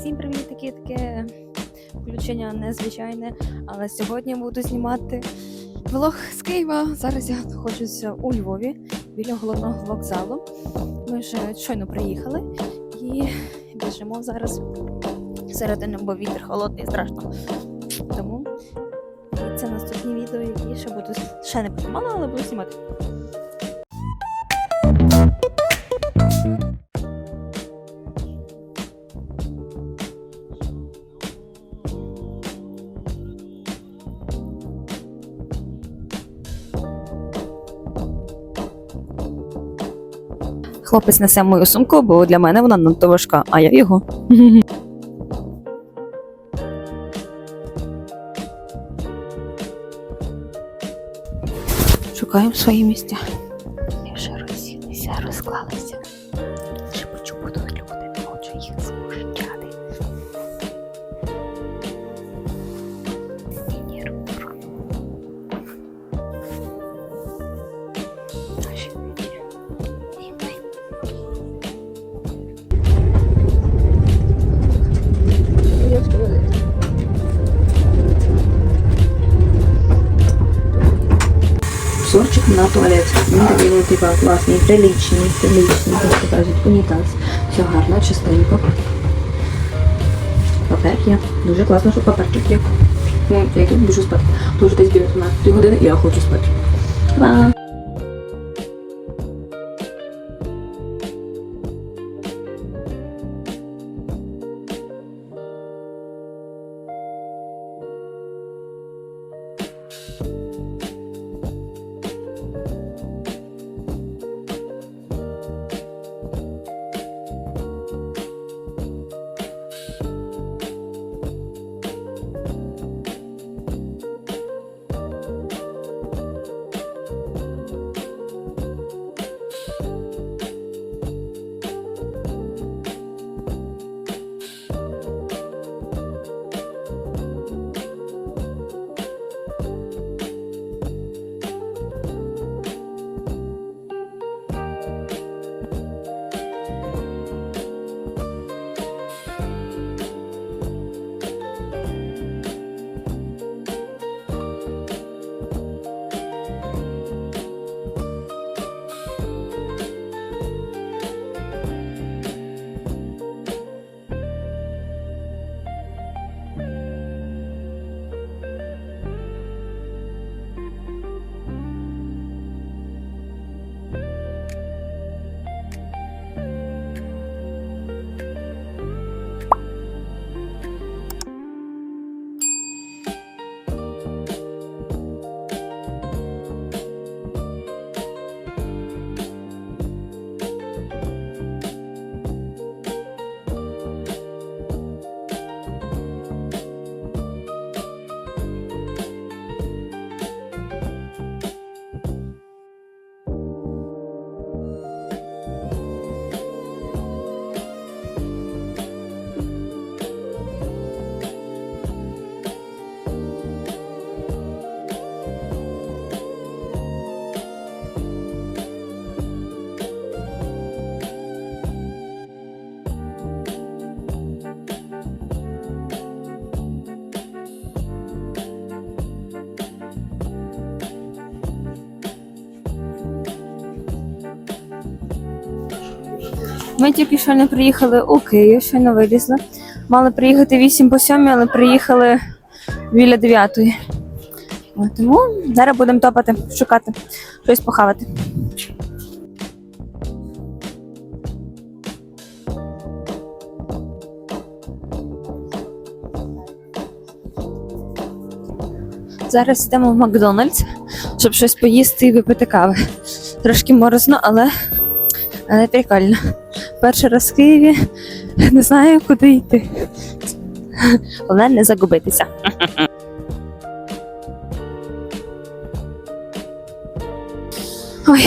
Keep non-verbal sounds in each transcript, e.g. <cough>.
Всім привіт, таке таке включення незвичайне. Але сьогодні буду знімати влог з Києва. Зараз я знаходжуся у Львові біля головного вокзалу. Ми вже щойно приїхали і біжимо зараз середини, бо вітер холодний, страшно. Тому це наступні відео, які ще буду ще не подумала, але буду знімати. Хлопець несе мою сумку, бо для мене вона надто важка, а я його. Шукаємо свої місця. Туалет. Він такий, ну, типа, класний, приличний, приличний, так кажуть, унітаз. Все гарно, чистенько. Папер є. Дуже класно, що паперчик є. Ну, я тут біжу спати. Дуже десь біля 12 години, і я хочу спати. Па! Ми тільки що не приїхали у Київ, щойно вилізли. Мали приїхати 8 по 7, але приїхали біля 9. Тому зараз будемо топати, шукати, щось похавати. Зараз йдемо в Макдональдс, щоб щось поїсти і випити кави. Трошки морозно, але, але прикольно. Перший раз в Києві не знаю, куди йти. Головне не загубитися. Ой,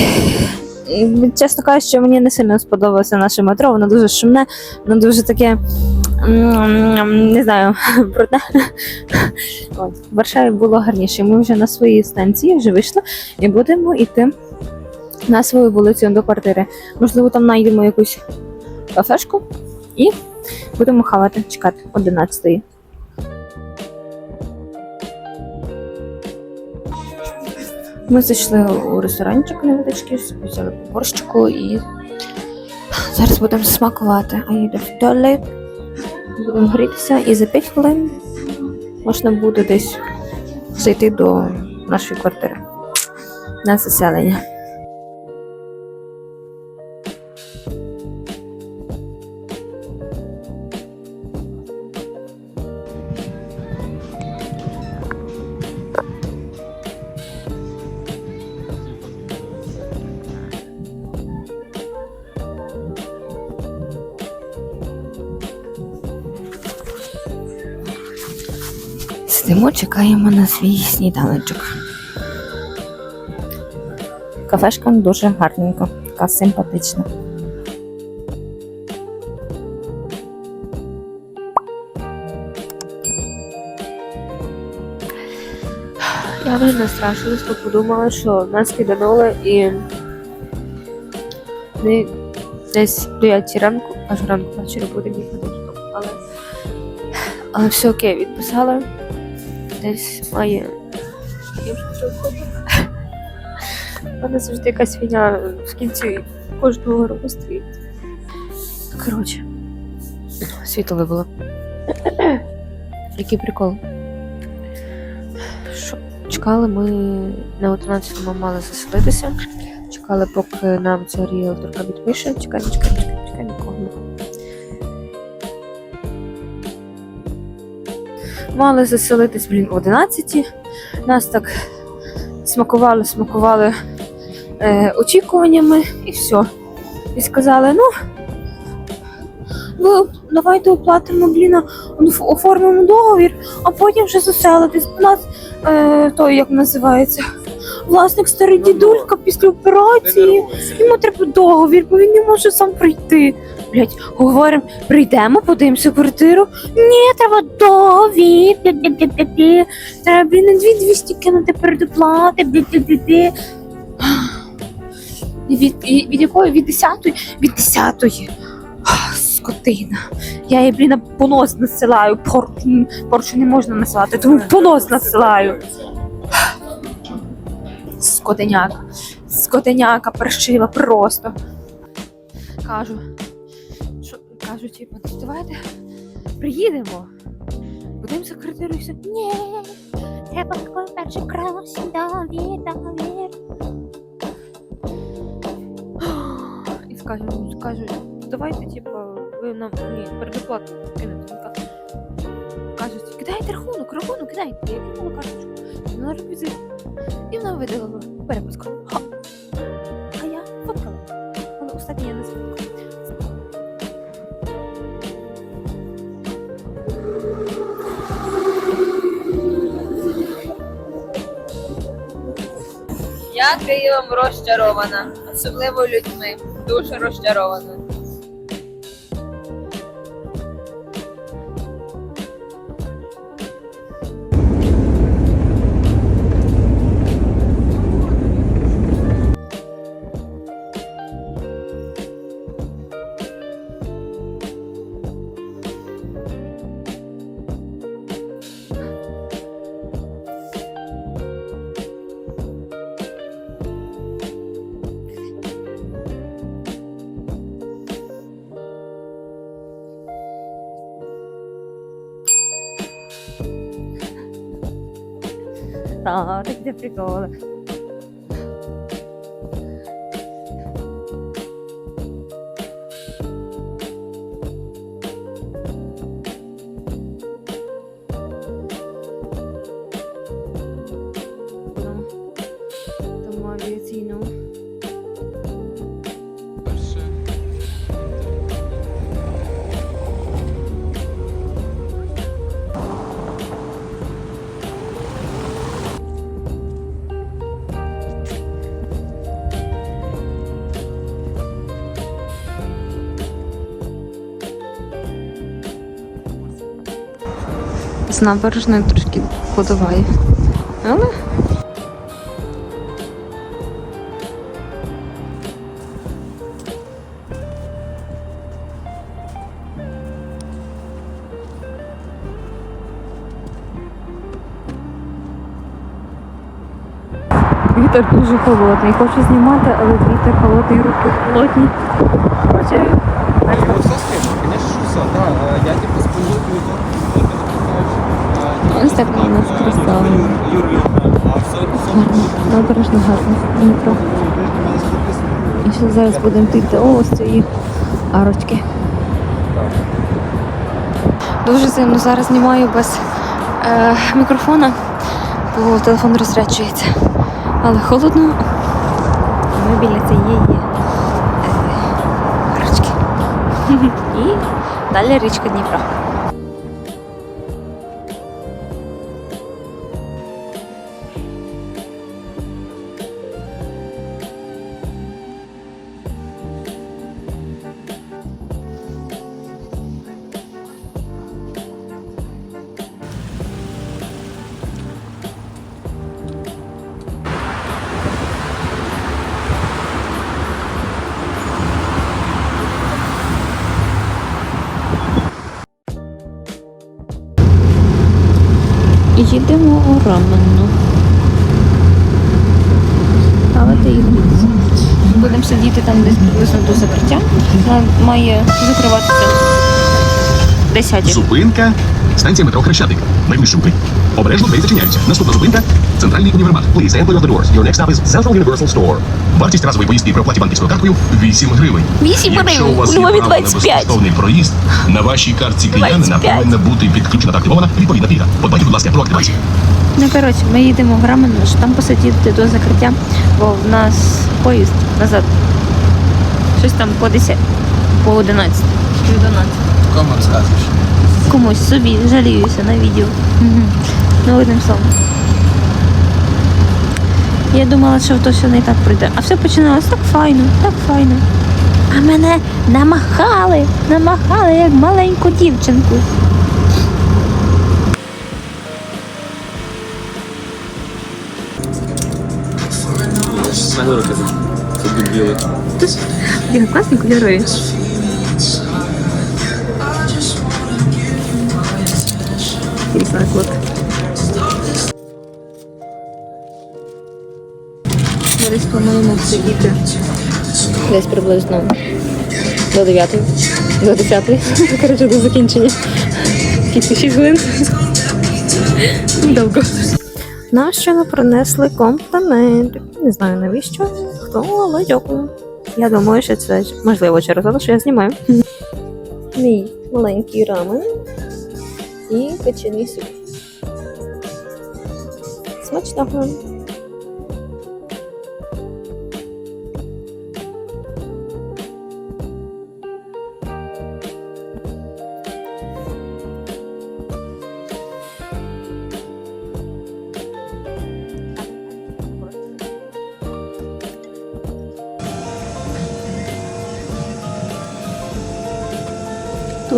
чесно кажучи, мені не сильно сподобалося наше метро, воно дуже шумне, воно дуже таке. Не знаю. От, в Варшаві було гарніше. Ми вже на своїй станції вже вийшли і будемо йти на свою вулицю до квартири. Можливо, там знайдемо якусь кафешку і Будемо хавати, чекати 11 Ми зайшли у ресторанчик невеличкий, взяли борщику і зараз будемо смакувати. А я йду в туалет, будемо грітися і за 5 хвилин можна буде десь зайти до нашої квартири на заселення. Чекаємо на свій сніданочок. Кафешка дуже гарненька, така симпатична. Я вже настрашилась, то подумала, що нас киданули і ми десь до 5 ранку, аж ранку ввечері будемо їхати. Але, але все окей, відписала. Десь має. Мене завжди якась фігня в кінці кожного року стоїть. Коротше, світло вибило. <clears throat> Який прикол. Що? Чекали ми на 11-му мали заселитися. Чекали, поки нам ця ріелторка відпише. Чекаємо, чекаємо, чекаємо, Мали заселитись, блін, о 11 Нас так смакували, смакували е, очікуваннями і все. І сказали, ну, ну давайте оплатимо, блін, оформимо договір, а потім вже заселитись. У нас е, той, як називається, власник старий дідулька після операції. Йому треба договір, бо він не може сам прийти. Блять, говоримо, прийдемо, подивимося квартиру. Ні, треба договір. Треба, на 2200 кинути передоплати. І Від, від якої? Від 10-ї? Від 10-ї. Ах, Скотина. Я їй, блін, понос насилаю. Пор, порчу не можна насилати, тому понос насилаю. Скотиняка. Скотиняка паршива просто. Кажу. Що, кажу, типу, «Ну, давайте приїдемо. Будемо за і все. Ні, треба перший красі, довір, довір. І скажу, скажу, давайте, типу, ви нам ні, передоплату кинете. Кажуть, кидайте рахунок, рахунок, кидайте. Я кинула карточку. На реквізит. І вона видалила перепуску. Ха. Я Києвом розчарована, особливо людьми. Дуже розчарована. Та, так де приколи. Тому набережною трошки подаває. Але... Вітер дуже холодний. Хочу знімати, але вітер холодний, руки холодні. Хочу. Ось так у нас красава. Юрій, а все, все. Гарно. Дніпро. І ще зараз будемо йти ось цієї арочки. Дуже сильно зараз знімаю без е, мікрофона, бо телефон розряджується. Але холодно. Ми біля цієї е, арочки. <laughs> І далі річка Дніпра. Їдемо у раменну. Але ти їх Будемо сидіти там десь приблизно до закриття. Вона має закриватися 10. Зупинка. Станція метро Хрещатик. Найближчий. Обережно двері зачиняються. Наступна зупинка. Центральний універмаг. Please enter the doors. Your next stop is Central Universal Store. Вартість разової поїздки при оплаті банківською карткою 8 гривень. 8 Якщо у гривень, вас є Львові право на 25. безкоштовний проїзд, на вашій картці киянина 25. повинна бути підключена та активована відповідна пільга. Подбайте, будь ласка, про активацію. Ну, коротше, ми їдемо в Раменну, щоб там посидіти до закриття, бо в нас поїзд назад. Щось там по 10, по 11, чи 12. Кому розказуєш? Комусь собі жаліюся на відео. Ну, одним словом. Я думала, що то все не так пройде. А все починалось так файно, так файно. А мене намахали, намахали як маленьку дівчинку. Це білий. Які класні кольори. Переклад. Зараз плануємо сидіти десь приблизно до 9, до 10, <laughs> коротше, до закінчення. Скільки 6 хвилин. Довго. Нам щойно принесли комплімент. Не знаю навіщо, хто, але дякую. Я думаю, що це можливо через те, що я знімаю. Мій маленький рамен і печений суп. Смачного.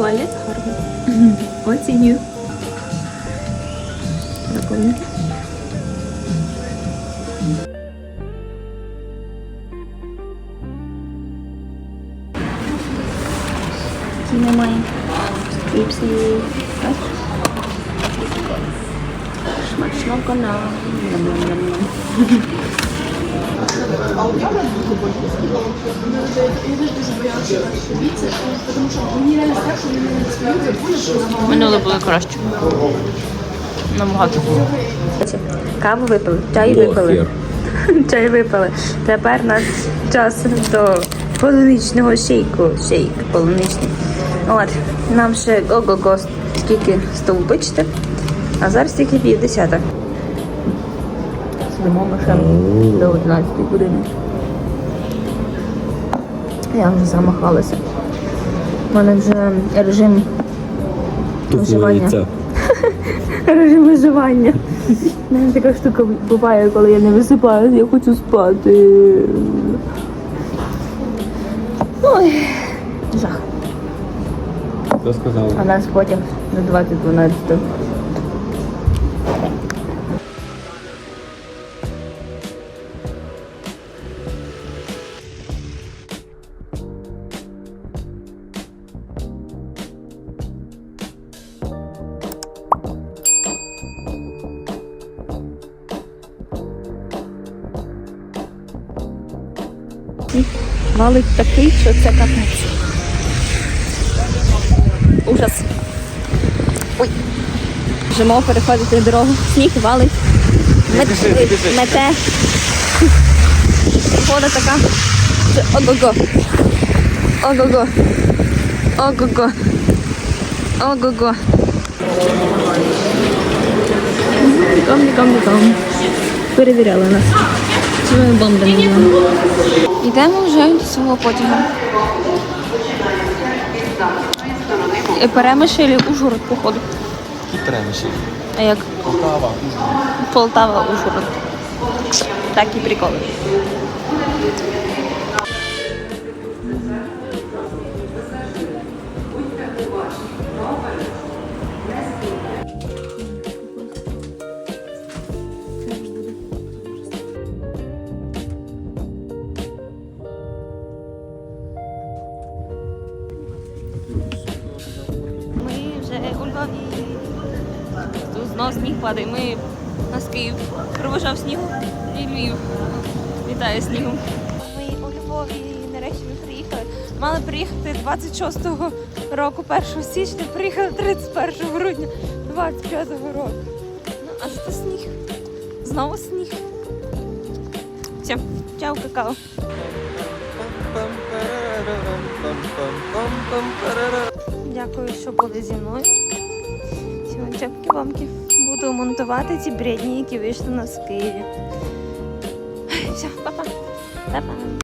Туалет гарний. Оцінюю. Прикольно. Ті немає. Стріпсі. Так. Смачного на. Минуле було краще. Набагато. Каву випили, чай випили. <laughs> Чай випили. Тепер у нас час до полуничного шейку. Шейк полуничний. От, нам ще ого-го скільки стовбичте, а зараз тільки пів десята. Сидимо ми ще до 11 години. Я вже замахалася. У мене вже режим виживання. <laughs> Режим виживання. У мене така штука буває, коли я не висипаюся, я хочу спати. Ой, жах. Хто сказав? А нас потяг на 2012. Валить такий, що це капець. Ужас. Ой. Біжимо переходити дорогу. Сніг валить. Мет... Мете. Погода така. Ого-го. Ого-го. Ого-го. Ого-го. Ніком, ніком, ніком. Перевіряли нас. Чи ми бомби не їмо. Йдемо вже до свого потягу. Перемишелі Ужгород, походу. І перемиші. А як Полтава. Полтава, Ужгород. Такі приколи. Вітаю снігом. Ми у Львові нарешті ми приїхали. Мали приїхати 26-го року, 1 січня, приїхали 31 грудня 25-го року. Ну, а зато сніг. Знову сніг. Все, чао, какао. Дякую, що були зі мною. Сьогодні чапки-бамки. Буду монтувати ці бредні, які вийшли у нас в Києві. Все, па-па. Па-па.